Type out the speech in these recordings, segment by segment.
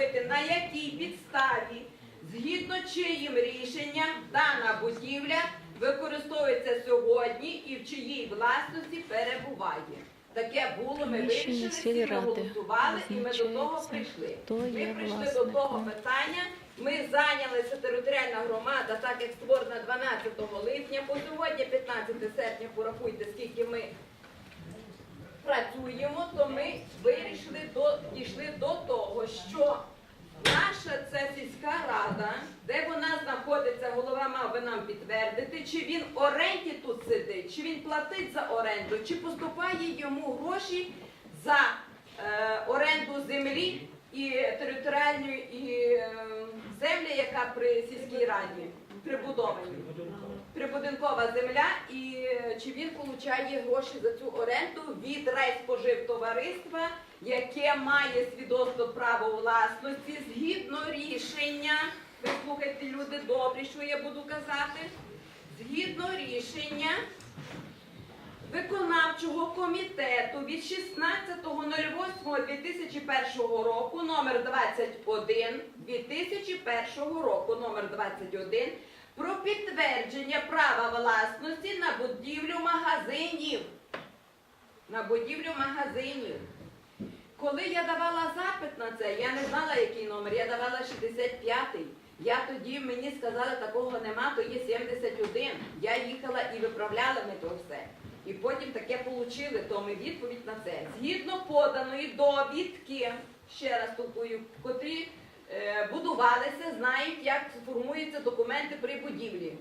встановити, на якій підставі, згідно чиїм рішенням, дана будівля використовується сьогодні і в чиїй власності перебуває. Таке було, ми вирішили, всі ми сільради голосували і ми до того прийшли. Ми прийшли до того питання. Ми зайнялися територіальна громада, так як створена 12 липня. По сьогодні, 15 серпня, порахуйте, скільки ми працюємо, то ми вирішили до дійшли до того, що наша це сільська рада, де вона знаходиться, голова мав би нам підтвердити, чи він оренді тут сидить, чи він платить за оренду, чи поступає йому гроші за е, оренду землі і територіальної е, землі, яка при сільській раді прибудовані прибудинкова земля, і е, чи він получає гроші за цю оренду від райспоживтовариства, яке має свідоцтво право власності згідно рішення. Ви слухайте, люди добрі, що я буду казати. Згідно рішення виконавчого комітету від 16.08.2001 року номер 21 2001 року номер 21 про підтвердження права власності на будівлю магазинів. На будівлю магазинів. Коли я давала запит на це, я не знала, який номер, я давала 65-й. Я тоді мені сказали, такого нема, то є 71. Я їхала і виправляла ми то все. І потім таке отримали, то ми відповідь на це. Згідно поданої довідки, ще раз толкую, котрі будувалися, знають, як формуються документи при будівлі.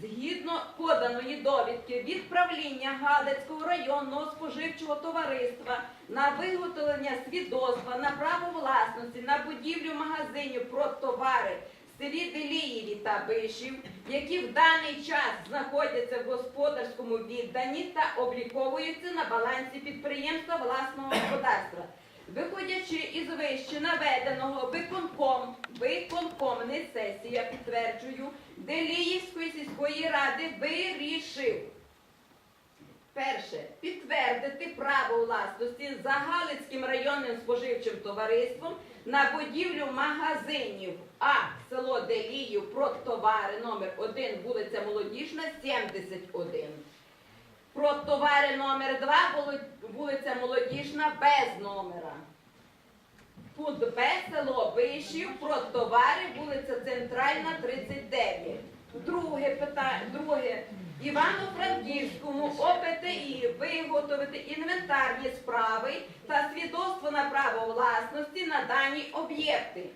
Згідно поданої довідки від правління Галицького районного споживчого товариства на виготовлення свідоцтва на право власності на будівлю магазинів про товари в селі Делієві та Бишів, які в даний час знаходяться в господарському відданні та обліковуються на балансі підприємства власного господарства. Виходячи із вище наведеного виконком, виконком, не сесія, підтверджую, Деліївської сільської ради вирішив Перше, підтвердити право власності за Галицьким районним споживчим товариством на будівлю магазинів А, село Деліїв, продтовари номер 1, вулиця Молодіжна, 71. Продтовари номер 2, вулиця Молодіжна, без номера. Пункт Б, село Вишів, продтовари, вулиця Центральна, 39. Друге питання, друге. Івано-Франківському ОПТІ виготовити інвентарні справи та свідоцтво на право власності на дані об'єкти.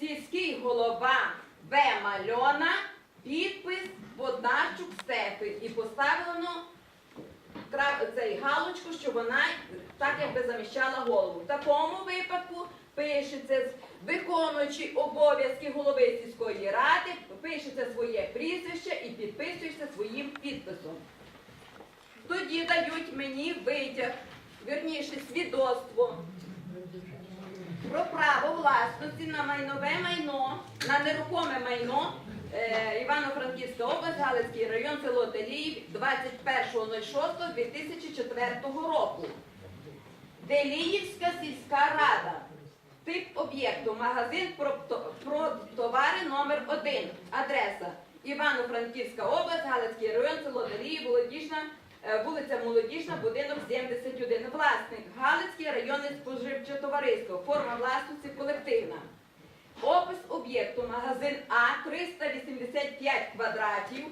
Сільський голова В. Мальона, підпис Водачук Стефи. І поставлено цей галочку, що вона так якби заміщала голову. В такому випадку пишеться з- виконуючи обов'язки голови сільської ради, пишеться своє прізвище і підписується своїм підписом. Тоді дають мені витяг, вірніше свідоцтво про право власності на майнове майно, на нерухоме майно Івано-Франківська область, Галицький район, село Деліїв 21.06.2004 року. Деліївська сільська рада. Тип об'єкту магазин про, товари номер 1 Адреса Івано-Франківська область, Галицький район, село Молодіжна, е, вулиця Молодіжна, будинок 71. Власник Галицьке районне споживче товариство. Форма власності колективна. Опис об'єкту магазин А 385 квадратів.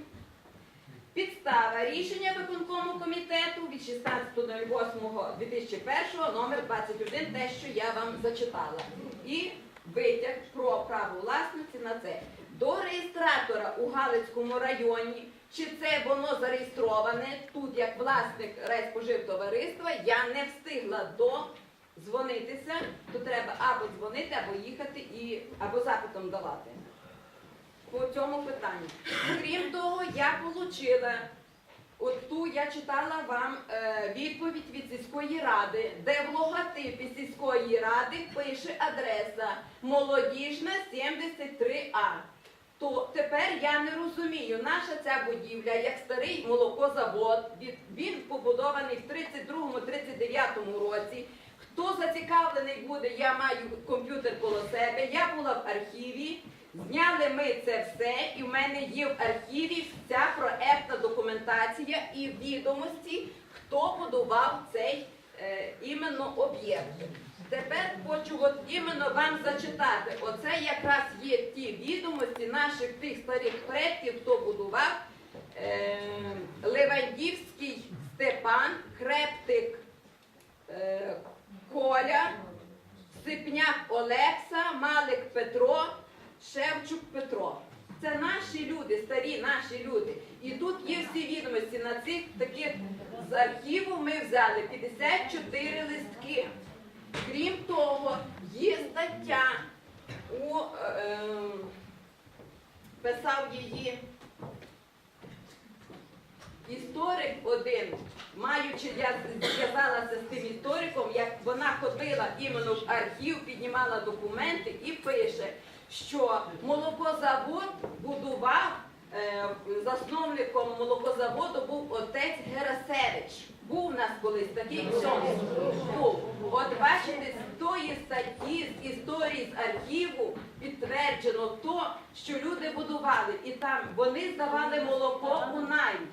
Підстава рішення виконкому комітету від 16.08.2001 номер 21, те, що я вам зачитала. І витяг про право власності на це. До реєстратора у Галицькому районі, чи це воно зареєстроване тут як власник райспоживтовариства, я не встигла до дзвонитися, то треба або дзвонити, або їхати, і, або запитом давати по цьому питанню. Крім того, я отримала, от ту я читала вам е, відповідь від сільської ради, де в логотипі сільської ради пише адреса Молодіжна 73А. То тепер я не розумію, наша ця будівля, як старий молокозавод, він побудований в 32-39 році. Хто зацікавлений буде, я маю комп'ютер коло себе. Я була в архіві. Зняли ми це все, і в мене є в архіві вся проектна документація і відомості, хто будував цей е, іменно об'єкт. Тепер хочу от іменно вам зачитати. Оце якраз є ті відомості наших тих старих предків, хто будував. Е, Левандівський Степан, Хрептик е, Коля, Сипняк Олекса, Малик Петро, Шевчук Петро. Це наші люди, старі наші люди. І тут є всі відомості на цих таких з архіву ми взяли 54 листки. Крім того, є стаття у е, ем, писав її історик один, маючи, я зв'язалася з тим істориком, як вона ходила іменно в архів, піднімала документи і пише, що молокозавод будував, е, засновником молокозаводу був отець Герасевич. Був у нас колись такий ксьонз. Був. От бачите, з тої статті, з історії з архіву підтверджено то, що люди будували. І там вони здавали молоко у найм.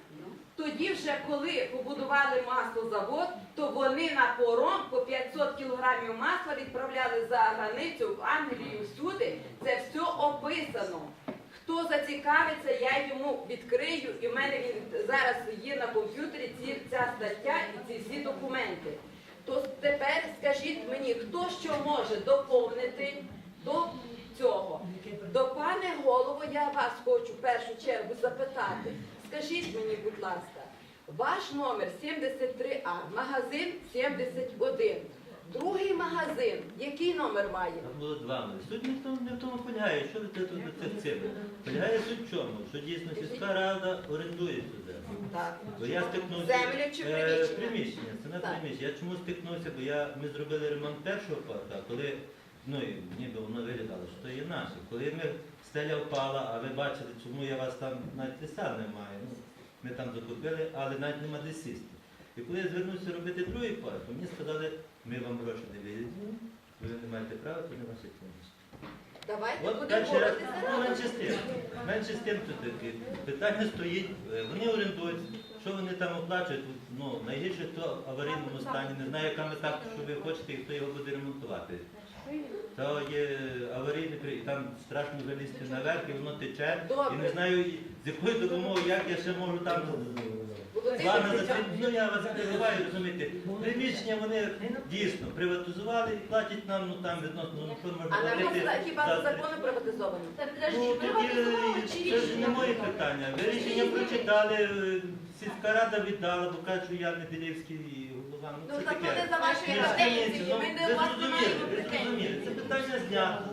Тоді вже коли побудували маслозавод, то вони на пором по 500 кілограмів масла відправляли за границю в Англію всюди. Це все описано. Хто зацікавиться, я йому відкрию, і в мене він зараз є на комп'ютері ці, ця стаття і ці всі документи. То тепер скажіть мені, хто що може доповнити до цього? До пане голово, я вас хочу в першу чергу запитати. Скажіть мені, будь ласка, ваш номер 73А, магазин 71. Другий магазин, який номер має? Там було два мене. Суть не в тому, не в тому полягає, що ви це тут до цих цифр. Полягає суть в чому, що дійсно сільська рада орендує цю землю. Так. Бо я стикнувся Землю чи Е, приміщення? приміщення, це на Так. приміщення. Я чому стикнувся, бо я ми зробили ремонт першого парка, коли ну і ніби воно виглядало, що то є наше. Коли ми стеля впала, а ви бачили, чому я вас там навіть листа немає. Ну, ми там закупили, але навіть нема де сісти. І коли я звернувся робити другий парк, мені сказали, ми вам гроші не виділимо, ви не маєте права, то не ваші книжки. Давайте От будемо перший боротися ну, менше з тим. Менше з тим тут таке. Питання стоїть, е, вони орендують, що вони там оплачують, ну, найгірше то в аварійному стані, не знаю, яка мета, що ви хочете і хто його буде ремонтувати. То є аварійний, при- і там страшно вилізти наверх, і воно тече, і Добре. не знаю, з якою допомогою, як я ще можу там Ладно, за це- ну я вас перебиваю, розумієте. Приміщення вони дійсно приватизували і платять нам, ну там відносно, ну що можна А на говорити. вас хіба за- це законно приватизовано? Та Ну, підожди, тоді приватизували чи це ж не рішення моє питання. Ви рішення прочитали, е, сільська рада віддала, бо кажуть, що я не Білівський голова. Ну, Ну це так таке. вони за вашої Ні, каденції, ну, ми не до вас не маємо ви претензій. зрозуміли. Це питання знято.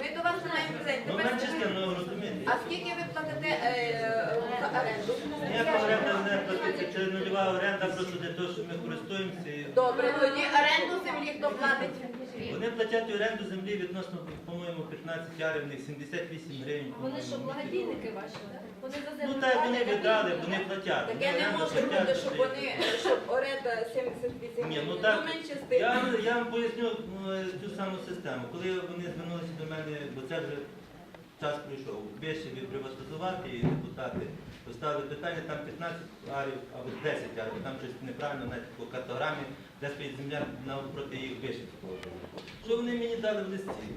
Ми до вас не маємо претензій. Ну, менше з ну розумієте. А скільки ви платите е, за оренду? Ніяка оренда не платиться, це нульова оренда просто для того, що ми користуємося. і- Добре, тоді оренду землі хто платить? Вони платять оренду землі відносно, по-моєму, 15 ярів, в них 78 гривень. Вони що, благодійники ваші? Вони за землю Ну так вони платять, віддали, а вони платять. Таке Вони не оренду може платять, бути, щоб що вони, щоб оренда 78 Ні, ну гривень. так, менше з тим. Я, вам- я вам поясню ну, цю саму систему. Коли вони звернулися до мене, бо це вже час прийшов, Бешеві приватизувати і депутати поставили питання, там 15 арів або 10 арів, там щось неправильно навіть по картограмі, де стоїть земля навпроти їх Бешевського. Що вони мені дали в листі?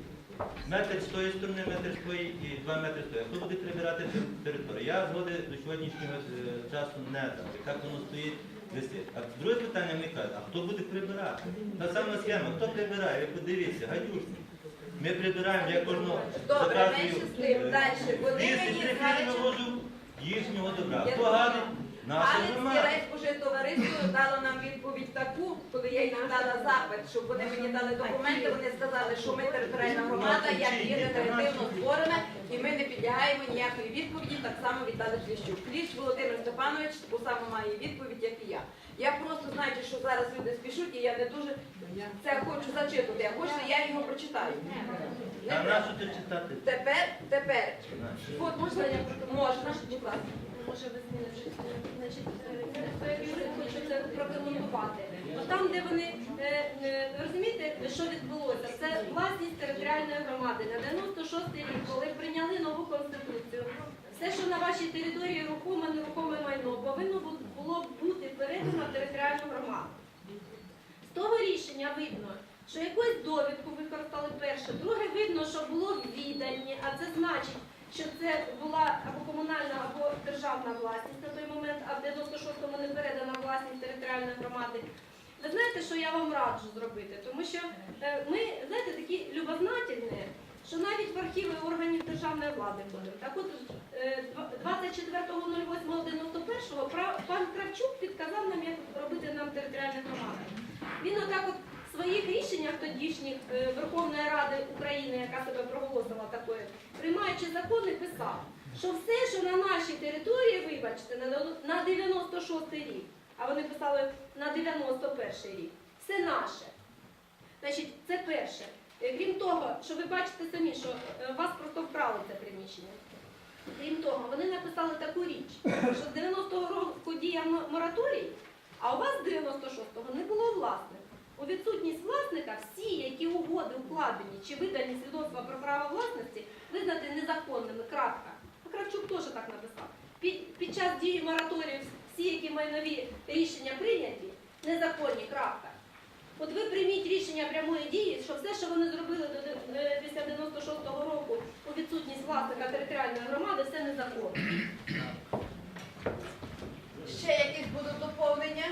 Метр з тої сторони, метр з тої і два метри з тої. Хто буде прибирати територію? Я згоди до сьогоднішнього е, часу не дам. Так воно стоїть в листі. А друге питання мені кажуть, а хто буде прибирати? Та сама схема, хто прибирає? Ви подивіться, гадюшник. Ми прибираємо, я кожного Добре, заказую менше з тим. е, Дальше. Вони мені кажуть, їхнього добра. Погано? Наша громада. райспожит товариство дало нам відповідь таку, коли я їм дала запит, щоб вони мені дали документи, вони сказали, що ми територіальна громада, як є рекреативно створена, і ми не підлягаємо ніякої відповіді, так само віддали Кліщук. Кліщ Володимир Степанович таку саму має відповідь, як і я. Я просто знаючи, що зараз люди спішуть, і я не дуже це хочу зачитувати. А хочете, я його прочитаю. Не А треба. нащо це читати? Тепер, тепер, от можна я можна, будь ласка. Може ви змінити. Значить, е, хочу це прокоментувати. От там, де вони, е, е, розумієте, що відбулося? Це власність територіальної громади. На 96 рік, коли прийняли нову конституцію, все, що на вашій території рухоме, нерухоме майно, повинно бу- було бути передано територіальну громаду. З того рішення видно, що якусь довідку використали перше, друге видно, що було віддані, а це значить, що це була або комунальна, або державна власність на той момент, а в 96-му не передана власність територіальної громади. Ви знаєте, що я вам раджу зробити? Тому що е, ми, знаєте, такі любознательні, що навіть архіви органів державної влади ходимо. Так от е, два- 24.08.91 пан Кравчук підказав нам, як робити нам територіальну громаду. Він отак от в своїх рішеннях тодішніх е, Верховної Ради України, яка себе проголосила такою, приймаючи закони, писав, що все, що на нашій території, вибачте, на, на 96 рік, а вони писали на 91 рік, все наше. Значить, це перше. Е, Крім того, що ви бачите самі, що е, вас просто вкрали це приміщення. Крім того, вони написали таку річ, що з 90-го року діяв мораторій, а у вас з 96-го не було власника. У відсутність власника всі, які угоди укладені чи видані свідоцтва про право власності, визнати незаконними. Крапка. А Кравчук теж так написав. Під, під час дії мораторію всі, які майнові рішення прийняті, незаконні. Крапка. От ви прийміть рішення прямої дії, що все, що вони зробили до е, після 96-го року у відсутність власника територіальної громади, все незаконно. Ще якісь будуть доповнення?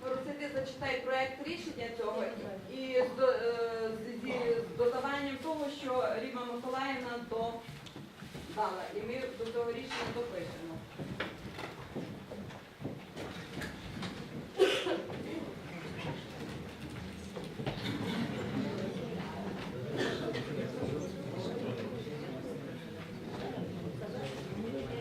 Поросити зачитай проект рішення цього і з, до- е, з, з додаванням того, що Ріма Миколаївна додала. І ми до того рішення допишемо.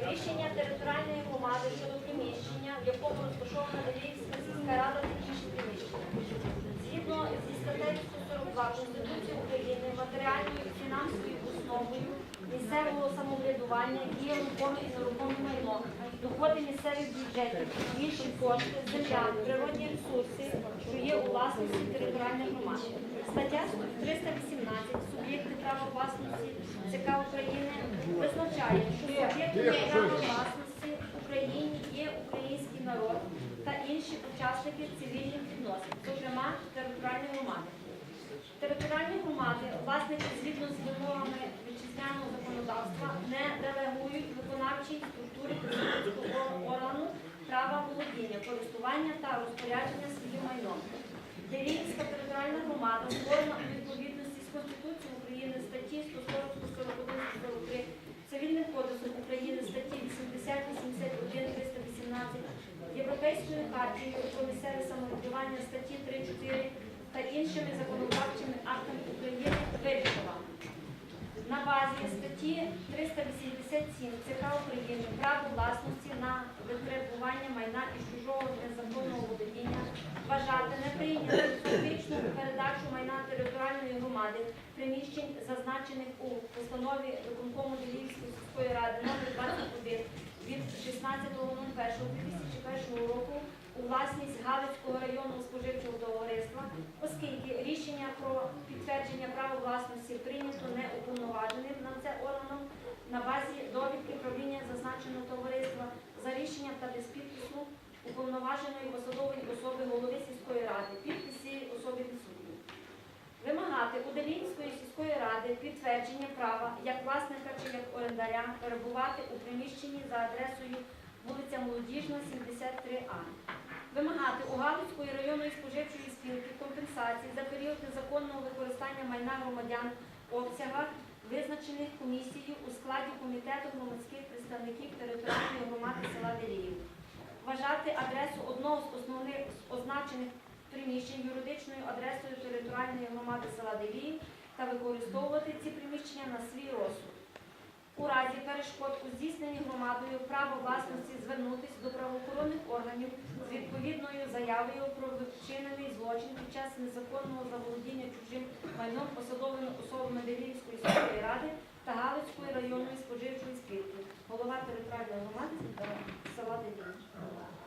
Рішення територіальної громади щодо приміщення, в якому розташована Львівська сільська рада та інші приміщення. Згідно зі статтею 142 Конституції України, матеріальною і фінансовою основою місцевого самоврядування є рухоме і нерухоме майно, доходи місцевих бюджетів, інші кошти, земля, природні ресурси, що є у власності територіальної громади. Стаття 318 суб'єкти права власності ЦК України визначає, що суб'єктами права власності в Україні є український народ та інші цивільних відносин, зокрема територіальні громади. Територіальні громади, власники згідно з вимогами вітчизняного законодавства, не делегують виконавчій структурі органу права володіння, користування та розпорядження своїм майном. Делінська територіальна громада створена у відповідності з Конституцією України статті 140, актами України вирішила на базі статті 387 ЦК України право власності на витребування майна із чужого незаконного володіння вважати неприйнятим фактичну передачу майна територіальної громади приміщень, зазначених у постанові виконкому Львівської сільської ради номер 21 від 16.01.2001 року у власність Галицького районного споживчого товариства, оскільки рішення про підтвердження права власності прийнято неуповноваженим на це органом на базі довідки правління зазначеного товариства за рішенням та без підпису уповноваженої посадової особи голови сільської ради, підписі особи відсутні. Вимагати у Делінської сільської ради підтвердження права як власника чи як орендаря перебувати у приміщенні за адресою вулиця Молодіжна, 73А. Вимагати у Галицької районної споживчої спілки компенсації за період незаконного використання майна громадян в обсягах, визначених комісією у складі комітету громадських представників територіальної громади села Деліїв. Вважати адресу одного з основних означених приміщень юридичною адресою територіальної громади села Деліїв та використовувати ці приміщення на свій розсуд. У разі перешкод у здійсненні громадою право власності звернутися до правоохоронних органів з відповідною заявою про вчинений злочин під час незаконного заволодіння чужим майном посадовими особами Делівської сільської ради та Галицької районної споживчої спілки, голова територіальної громади села Деліїв.